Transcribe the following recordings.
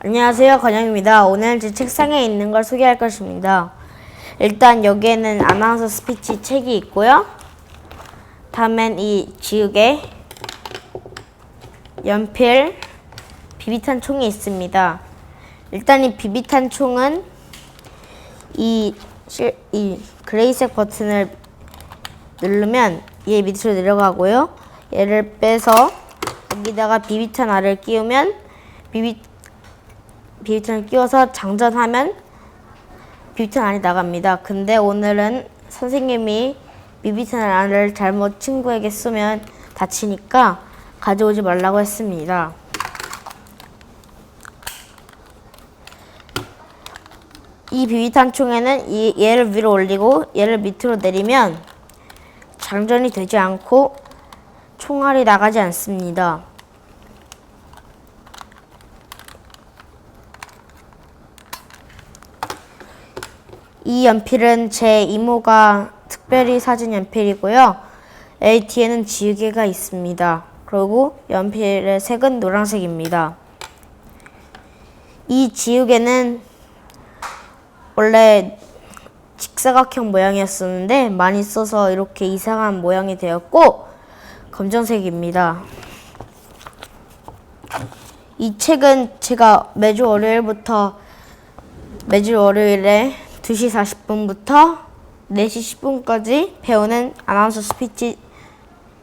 안녕하세요, 건영입니다. 오늘 제 책상에 있는 걸 소개할 것입니다. 일단 여기에는 아나운서 스피치 책이 있고요. 다음엔 이 지우개, 연필, 비비탄 총이 있습니다. 일단 이 비비탄 총은 이, 실, 이 그레이색 버튼을 누르면 얘 밑으로 내려가고요. 얘를 빼서 여기다가 비비탄 알을 끼우면 비비 비비탄을 끼워서 장전하면 비비탄 알이 나갑니다. 근데 오늘은 선생님이 비비탄 알을 잘못 친구에게 쏘면 다치니까 가져오지 말라고 했습니다. 이 비비탄 총에는 이, 얘를 위로 올리고 얘를 밑으로 내리면 장전이 되지 않고 총알이 나가지 않습니다. 이 연필은 제 이모가 특별히 사준 연필이고요. 이 뒤에는 지우개가 있습니다. 그리고 연필의 색은 노란색입니다. 이 지우개는 원래 직사각형 모양이었었는데 많이 써서 이렇게 이상한 모양이 되었고 검정색입니다. 이 책은 제가 매주 월요일부터 매주 월요일에 2시 40분부터 4시 10분까지 배우는 아나운서 스피치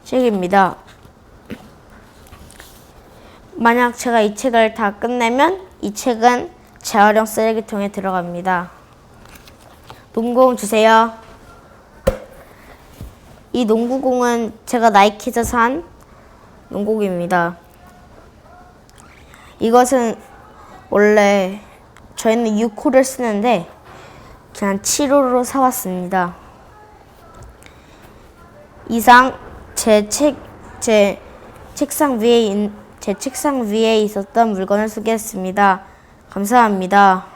책입니다. 만약 제가 이 책을 다 끝내면 이 책은 재활용 쓰레기통에 들어갑니다. 농구공 주세요. 이 농구공은 제가 나이키에서 산 농구공입니다. 이것은 원래 저희는 6호를 쓰는데 그냥 7호로 사왔습니다. 이상 제 책, 제 책상 위에, 있- 제 책상 위에 있었던 물건을 소개했습니다. 감사합니다.